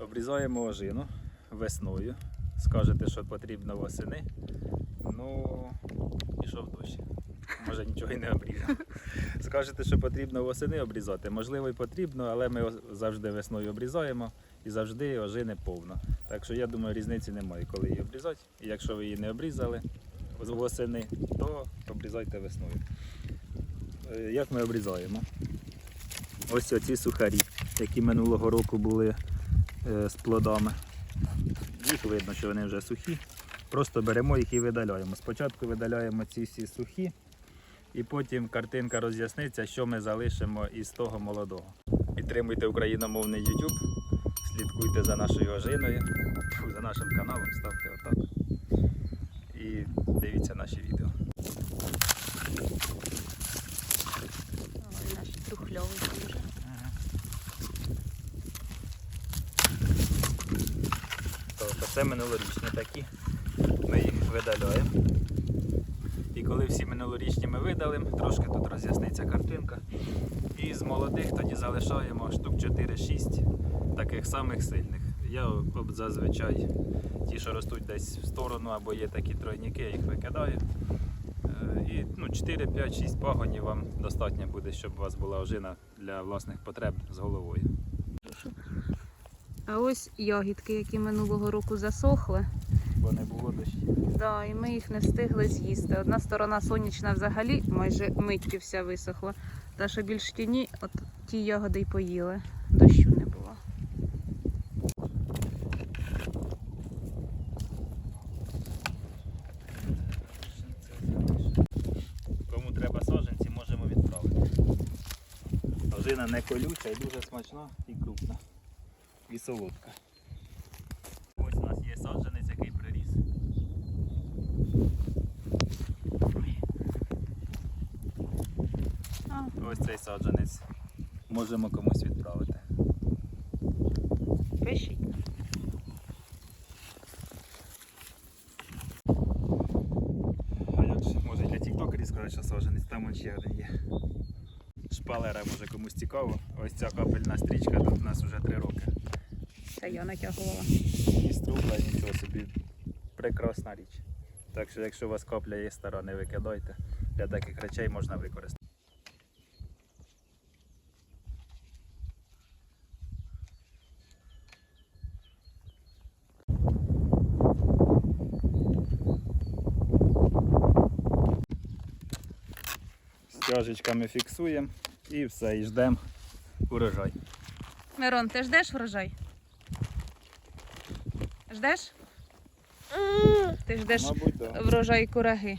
Обрізаємо ожину весною. Скажете, що потрібно восени. Ну, пішов дощ. Може нічого і не обрізав. Скажете, що потрібно восени обрізати. Можливо, і потрібно, але ми завжди весною обрізаємо і завжди ожини повно. Так що я думаю, різниці немає, коли її обрізати. І якщо ви її не обрізали восени, то обрізайте весною. Е, Як ми обрізаємо? Ось оці сухарі, які минулого року були з плодами. Їх видно, що вони вже сухі. Просто беремо їх і видаляємо. Спочатку видаляємо ці всі сухі, і потім картинка роз'ясниться, що ми залишимо із того молодого. Підтримуйте україномовний YouTube, слідкуйте за нашою ожиною, за нашим каналом, ставте отак. І дивіться наші відео. Це минулорічні такі. Ми їх видаляємо. І коли всі минулорічні ми видалимо, трошки тут роз'ясниться картинка. І з молодих тоді залишаємо штук 4-6 таких самих сильних. Я зазвичай ті, що ростуть десь в сторону або є такі тройники, я їх викидаю. Е, І ну, 4, 5, 6 пагонів вам достатньо буде, щоб у вас була ожина для власних потреб з головою. А ось ягідки, які минулого року засохли. Бо не було дощів. Да, і ми їх не встигли з'їсти. Одна сторона сонячна взагалі майже миттю вся висохла. Та що більш тіні, от ті ягоди й поїли. Дощу не було. Кому треба саджанці, можемо відправити. Ожина не колюча і дуже смачна і солодка. Ось у нас є саджанець, який приріс. Ось цей саджанець. Можемо комусь відправити. пишіть. А як же, може для тіктокерів сказати, що саджанець, там ще один є. Шпалера може комусь цікаво. Ось ця капельна стрічка тут у нас вже три роки. Та я натягувала. І струбла, нічого собі. Прекрасна річ. Так що, якщо у вас капля є стара, не викидайте. Для таких речей можна використати. Стяжечками фіксуємо і все, і ждемо урожай. Мирон, ти ждеш врожай? Ждеш? Ти ждеш Мабуть, да. врожай кураги.